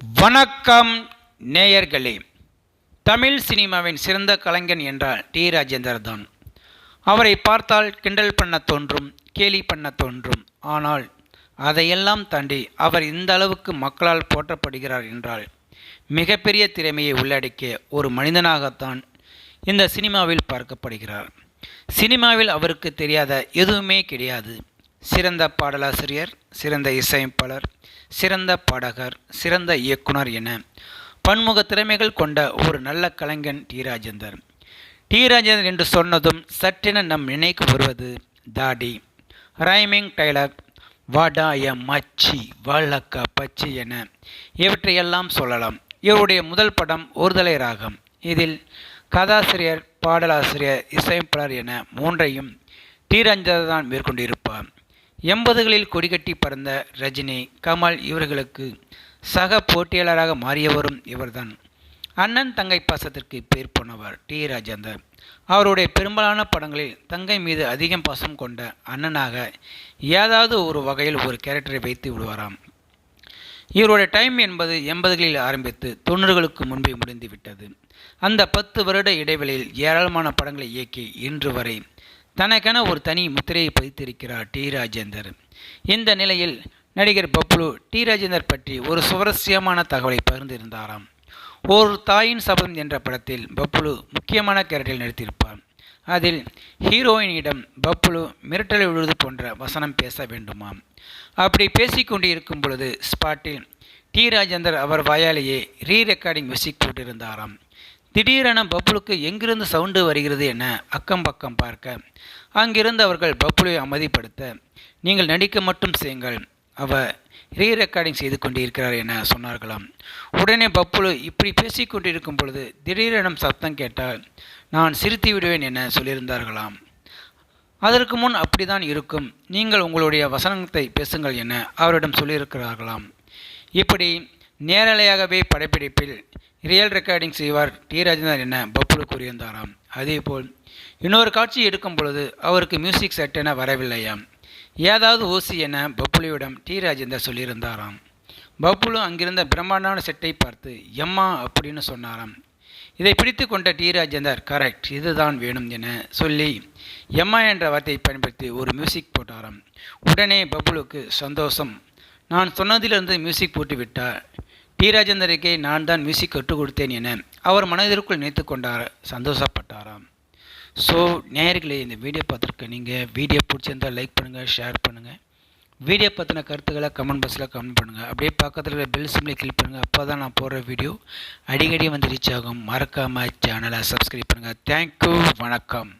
வணக்கம் நேயர்களே. தமிழ் சினிமாவின் சிறந்த கலைஞன் என்றால் டி. ராஜேந்தர் தான் அவரை பார்த்தால் கிண்டல் பண்ண தோன்றும் கேலி பண்ண தோன்றும். ஆனால் அதையெல்லாம் தாண்டி அவர் இந்த அளவுக்கு மக்களால் போற்றப்படுகிறார் என்றால் மிகப்பெரிய திறமையை உள்ளடக்கிய ஒரு மனிதனாகத்தான் இந்த சினிமாவில் பார்க்கப்படுகிறார். சினிமாவில் அவருக்கு தெரியாத எதுவுமே கிடையாது. சிறந்த பாடலாசிரியர் சிறந்த இசையமைப்பாளர் சிறந்த பாடகர் சிறந்த இயக்குனர் என பன்முக திறமைகள் கொண்ட ஒரு நல்ல கலைஞன் டி. ராஜேந்தர். டி. ராஜேந்தர் என்று சொன்னதும் சற்றென நம் நினைக்கு வருவது தாடி. ரைமிங் டைலாக் வாடாய மச்சி வாழக்கா பச்சி என இவற்றையெல்லாம் சொல்லலாம். இவருடைய முதல் படம் ஒருதலை ராகம். இதில் கதாசிரியர் பாடலாசிரியர் இசையமைப்பாளர் என மூன்றையும் டி. ராஜேந்தர் தான் மேற்கொண்டிருப்பார். எண்பதுகளில் கொடிகட்டி பறந்த ரஜினி கமல் இவர்களுக்கு சக போட்டியாளராக மாறியவரும் இவர்தான். அண்ணன் தங்கை பாசத்திற்கு பேர் போனவர் டி. ராஜேந்தர். அவருடைய பெரும்பாலான படங்களில் தங்கை மீது அதிகம் பாசம் கொண்ட அண்ணனாக ஏதாவது ஒரு வகையில் ஒரு கேரக்டரை வைத்து விடுவாராம். இவருடைய டைம் என்பது எண்பதுகளில் ஆரம்பித்து தொண்ணூறுகளுக்கு முன்பே முடிந்துவிட்டது. அந்த பத்து வருட இடைவெளியில் ஏராளமான படங்களை இயக்கி இன்று வரை தனக்கென ஒரு தனி முத்திரையை பதித்திருக்கிறார் டி ராஜேந்தர். இந்த நிலையில் நடிகர் பப்ளு டி ராஜேந்தர் பற்றி ஒரு சுவாரஸ்யமான தகவலை பகிர்ந்திருந்தாராம். ஒரு தாயின் சபதம் என்ற படத்தில் பப்ளு முக்கியமான கேரக்டரில் நடித்திருப்பார். அதில் ஹீரோயினிடம் பப்ளு மிரட்டலை விழுவது போன்ற வசனம் பேச வேண்டுமாம். அப்படி பேசிக்கொண்டு இருக்கும் பொழுது ஸ்பாட்டில் டி ராஜேந்தர் அவர் வாயாலேயே ரீ ரெக்கார்டிங் மியூசிக் போட்டிருந்தாராம். திடீரென பப்புளுக்கு எங்கிருந்து சவுண்டு வருகிறது என அக்கம் பக்கம் பார்க்க அங்கிருந்து அவர்கள் பப்புளை அமைதிப்படுத்த நீங்கள் நடிக்க மட்டும் செய்யுங்கள் அவர் ரீ ரெக்கார்டிங் செய்து கொண்டிருக்கிறார் என சொன்னார்களாம். உடனே பப்புலு இப்படி பேசிக்கொண்டிருக்கும் பொழுது திடீரென சத்தம் கேட்டால் நான் சிரித்து விடுவேன் என சொல்லியிருந்தார்களாம். அதற்கு முன் அப்படிதான் இருக்கும் நீங்கள் உங்களுடைய வசனத்தை பேசுங்கள் என அவரிடம் சொல்லியிருக்கிறார்களாம். இப்படி நேரலையாகவே படப்பிடிப்பில் ரியல் ரெக்கார்டிங் செய்வார் டி. ராஜேந்தர் என பப்புலு கூறியிருந்தாராம். அதேபோல் இன்னொரு காட்சி எடுக்கும் பொழுது அவருக்கு மியூசிக் செட் என வரவில்லையாம். ஏதாவது ஓசி என பப்புலுவிடம் டி. ராஜேந்தர் சொல்லியிருந்தாராம். பப்புலு அங்கிருந்த பிரம்மாண்டான செட்டை பார்த்து எம்மா அப்படின்னு சொன்னாராம். இதை பிடித்து கொண்ட டி. ராஜேந்தர் கரெக்ட் இதுதான் வேணும் என சொல்லி எம்மா என்ற வார்த்தையை பயன்படுத்தி ஒரு மியூசிக் போட்டாராம். உடனே பப்புலுக்கு சந்தோஷம். நான் சொன்னதிலிருந்து மியூசிக் போட்டுவிட்டால் டி நான் தான் மியூசிக் கற்றுக் கொடுத்தேன் என அவர் மனதிற்குள் நினைத்து கொண்டார் சந்தோஷப்பட்டாராம். ஸோ நேயர்களே இந்த வீடியோ பார்த்துருக்க நீங்கள் வீடியோ பிடிச்சிருந்தால் லைக் பண்ணுங்கள் ஷேர் பண்ணுங்கள் வீடியோ பற்றின கருத்துக்களை கமெண்ட் பாக்ஸில் கமெண்ட் பண்ணுங்கள் அப்படியே பக்கத்தில் இருக்கிற பெல் சிம்லை கிளிக் பண்ணுங்கள் அப்போ தான் நான் போடுற வீடியோ அடிக்கடி வந்து ரீச் ஆகும். மறக்காமல் சேனலை சப்ஸ்கிரைப் பண்ணுங்கள் தேங்க்யூ வணக்கம்.